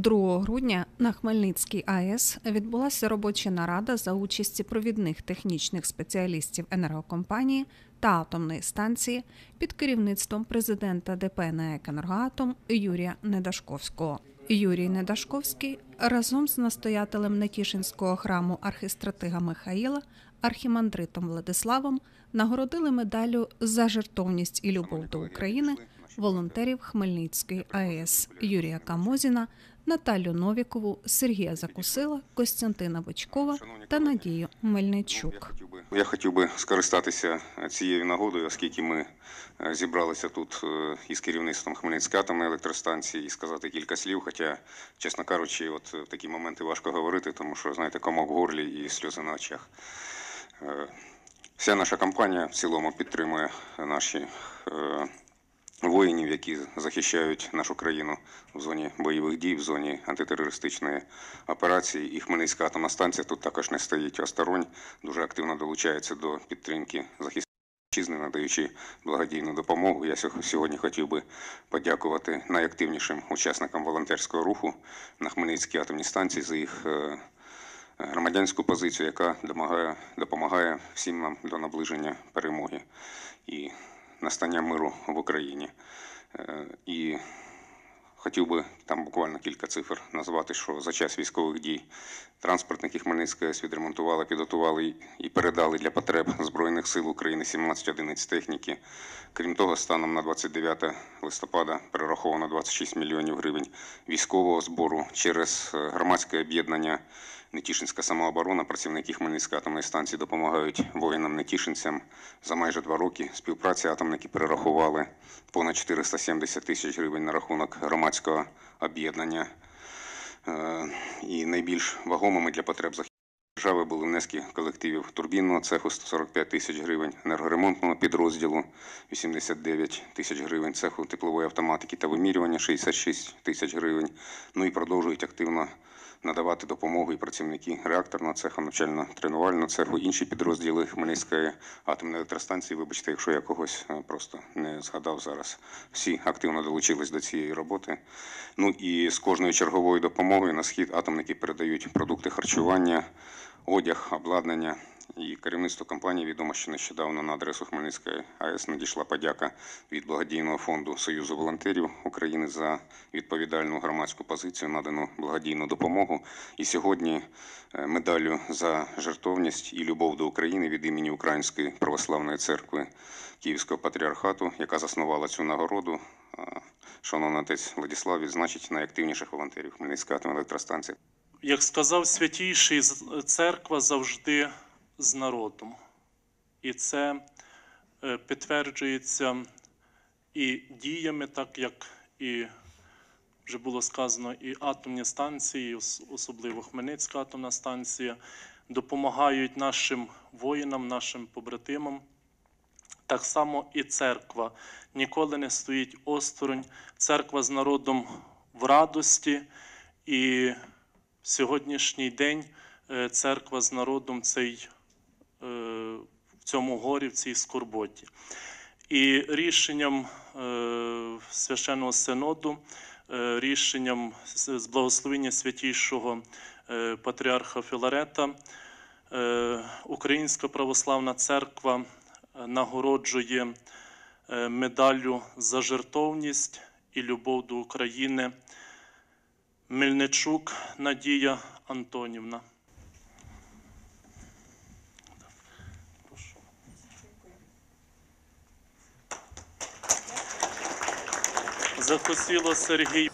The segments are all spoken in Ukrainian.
2 грудня на Хмельницькій АЕС відбулася робоча нарада за участі провідних технічних спеціалістів енергокомпанії та атомної станції під керівництвом президента ДП «НАЕК «Енергоатом» Юрія Недашковського. Юрій Недашковський разом з настоятелем Нетішинського храму архистратига Михаїла, архімандритом Владиславом нагородили медаллю за жертовність і любов до України волонтерів Хмельницької АЕС Юрія Камозіна, Наталю Новікову, Сергія Закусила, Костянтина Бичкова та Надію Мельничук. Я хотів би, я хотів би скористатися цією нагодою, оскільки ми е, зібралися тут е, із керівництвом Хмельницької атомної електростанції і сказати кілька слів. Хоча, чесно кажучи, от в такі моменти важко говорити, тому що знаєте, комок в горлі і сльози на очах. Е, Вся наша компанія в цілому підтримує наші е, воїнів, які захищають нашу країну в зоні бойових дій, в зоні антитерористичної операції. І Хмельницька атомна станція тут також не стоїть осторонь, дуже активно долучається до підтримки захисників надаючи благодійну допомогу. Я сьо- сьогодні хотів би подякувати найактивнішим учасникам волонтерського руху на Хмельницькій атомній станції за їх. е, Громадянську позицію, яка допомагає всім нам до наближення перемоги і настання миру в Україні. Е, І хотів би там буквально кілька цифр назвати, що за час військових дій транспортники Хмельницької АЕС відремонтували, підготували і- передали для потреб Збройних сил України 17 одиниць техніки. Крім того, станом на 29 листопада перераховано 26 мільйонів гривень військового збору через е, громадське об'єднання Нетішинська самооборона. Працівники Хмельницької атомної станції допомагають воїнам-нетішинцям за майже два роки. Співпраці атомники перерахували понад 470 тисяч гривень на рахунок громадського об'єднання. Е, І найбільш вагомими для потреб захисників держави були внески колективів турбінного цеху 145 тисяч гривень, енергоремонтного підрозділу 89 тисяч гривень, цеху теплової автоматики та вимірювання 66 тисяч гривень. Ну і продовжують активно надавати допомогу і працівники реакторного цеху, навчально-тренувального цеху, інші підрозділи Хмельницької атомної електростанції. Вибачте, якщо я когось е, просто не згадав зараз. Всі активно долучились до цієї роботи. Ну і з кожною черговою допомогою на схід атомники передають продукти харчування, одяг, обладнання. І керівництво компанії відомо, що нещодавно на адресу Хмельницької АЕС надійшла подяка від благодійного фонду Союзу волонтерів України за відповідальну громадську позицію, надану благодійну допомогу. І сьогодні е, медаллю за жертовність і любов до України від імені Української православної церкви Київського патріархату, яка заснувала цю нагороду. Шановний отець Владислав відзначить найактивніших волонтерів Хмельницької атомної електростанції. Як сказав святійший, церква завжди з народом. І це е, підтверджується і діями, так як і вже було сказано, і атомні станції, особливо Хмельницька атомна станція, допомагають нашим воїнам, нашим побратимам. Так само і церква ніколи не стоїть осторонь. Церква з народом в радості, і в сьогоднішній день е, церква з народом цей, в цьому горі, в цій скорботі. І рішенням е, священного синоду, е, рішенням з благословення святійшого е, патріарха Філарета, Українська православна церква нагороджує медаллю за жертовність і любов до України Мельничук Надія Антонівна. Закосіло Сергій.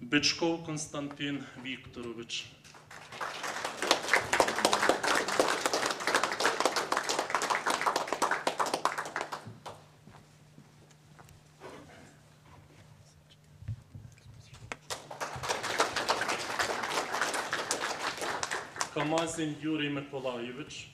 Бичков Константин Вікторович. Камазін Юрій Миколайович.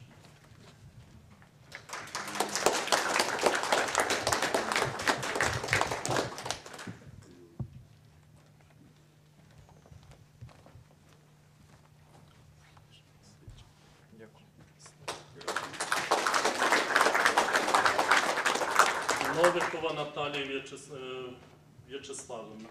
Sławykова Наталія В'ячес... В'ячеславовна.